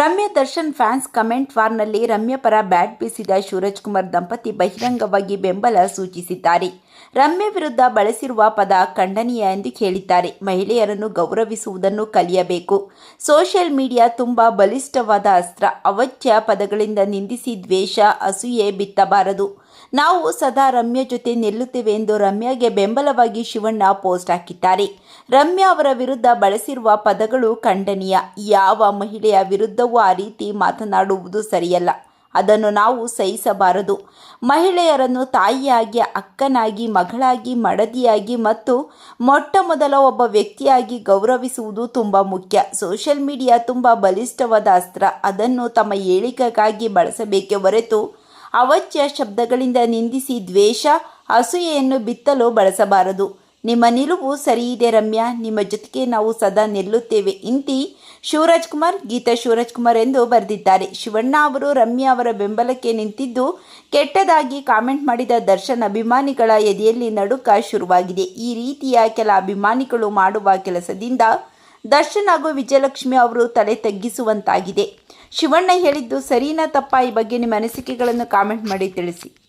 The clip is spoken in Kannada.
ರಮ್ಯಾ ದರ್ಶನ್ ಫ್ಯಾನ್ಸ್ ಕಮೆಂಟ್ ವಾರ್ನಲ್ಲಿ ರಮ್ಯಾ ಪರ ಬ್ಯಾಟ್ ಬೀಸಿದ ಶಿವರಾಜ್ ಕುಮಾರ್ ದಂಪತಿ ಬಹಿರಂಗವಾಗಿ ಬೆಂಬಲ ಸೂಚಿಸಿದ್ದಾರೆ. ರಮ್ಯಾ ವಿರುದ್ಧ ಬಳಸಿರುವ ಪದ ಖಂಡನೀಯ ಎಂದು ಹೇಳಿದ್ದಾರೆ ಮಹಿಳೆಯರನ್ನು ಗೌರವಿಸುವುದನ್ನು ಕಲಿಯಬೇಕು. ಸೋಷಿಯಲ್ ಮೀಡಿಯಾ ತುಂಬಾ ಬಲಿಷ್ಠವಾದ ಅಸ್ತ್ರ. ಅವಚ್ಯ ಪದಗಳಿಂದ ನಿಂದಿಸಿ ದ್ವೇಷ, ಅಸೂಯೆ ಬಿತ್ತಬಾರದು. ನಾವು ಸದಾ ರಮ್ಯ ಜೊತೆ ನಿಲ್ಲುತ್ತೇವೆ ಎಂದು ರಮ್ಯಾಗೆ ಬೆಂಬಲವಾಗಿ ಶಿವಣ್ಣ ಪೋಸ್ಟ್ ಹಾಕಿದ್ದಾರೆ. ರಮ್ಯಾ ಅವರ ವಿರುದ್ಧ ಬಳಸಿರುವ ಪದಗಳು ಖಂಡನೀಯ. ಯಾವ ಮಹಿಳೆಯ ವಿರುದ್ಧವೂ ಆ ರೀತಿ ಮಾತನಾಡುವುದು ಸರಿಯಲ್ಲ. ಅದನ್ನು ನಾವು ಸಹಿಸಬಾರದು. ಮಹಿಳೆಯರನ್ನು ತಾಯಿಯಾಗಿ, ಅಕ್ಕನಾಗಿ, ಮಗಳಾಗಿ, ಮಡದಿಯಾಗಿ ಮತ್ತು ಮೊಟ್ಟ ಮೊದಲ ಒಬ್ಬ ವ್ಯಕ್ತಿಯಾಗಿ ಗೌರವಿಸುವುದು ತುಂಬ ಮುಖ್ಯ. ಸೋಷಿಯಲ್ ಮೀಡಿಯಾ ತುಂಬ ಬಲಿಷ್ಠವಾದ ಅಸ್ತ್ರ. ಅದನ್ನು ತಮ್ಮ ಏಳಿಗೆಗಾಗಿ ಬಳಸಬೇಕೆ ಹೊರತು ಅವಚ್ಯ ಶಬ್ದಗಳಿಂದ ನಿಂದಿಸಿ ದ್ವೇಷ, ಅಸೂಯೆಯನ್ನು ಬಿತ್ತಲು ಬಳಸಬಾರದು. ನಿಮ್ಮ ನಿಲುವು ಸರಿಯಿದೆ ರಮ್ಯಾ. ನಿಮ್ಮ ಜೊತೆಗೆ ನಾವು ಸದಾ ನಿಲ್ಲುತ್ತೇವೆ. ಇಂತಿ ಶಿವರಾಜ್ ಕುಮಾರ್ ಗೀತಾ ಶಿವರಾಜ್ ಕುಮಾರ್ ಎಂದು ಬರೆದಿದ್ದಾರೆ. ಶಿವಣ್ಣ ಅವರು ರಮ್ಯಾ ಅವರ ಬೆಂಬಲಕ್ಕೆ ನಿಂತಿದ್ದು ಕೆಟ್ಟದಾಗಿ ಕಾಮೆಂಟ್ ಮಾಡಿದ ದರ್ಶನ್ ಅಭಿಮಾನಿಗಳ ಎದೆಯಲ್ಲಿ ನಡುಕ ಶುರುವಾಗಿದೆ. ಈ ರೀತಿಯ ಕೆಲ ಅಭಿಮಾನಿಗಳು ಮಾಡುವ ಕೆಲಸದಿಂದ ದರ್ಶನ್ ಹಾಗೂ ವಿಜಯಲಕ್ಷ್ಮಿ ಅವರು ತಲೆ ತಗ್ಗಿಸುವಂತಾಗಿದೆ. ಶಿವಣ್ಣ ಹೇಳಿದ್ದು ಸರಿನಾ ತಪ್ಪ ಈ ಬಗ್ಗೆ ನಿಮ್ಮ ಅನಿಸಿಕೆಗಳನ್ನು ಕಾಮೆಂಟ್ ಮಾಡಿ ತಿಳಿಸಿ.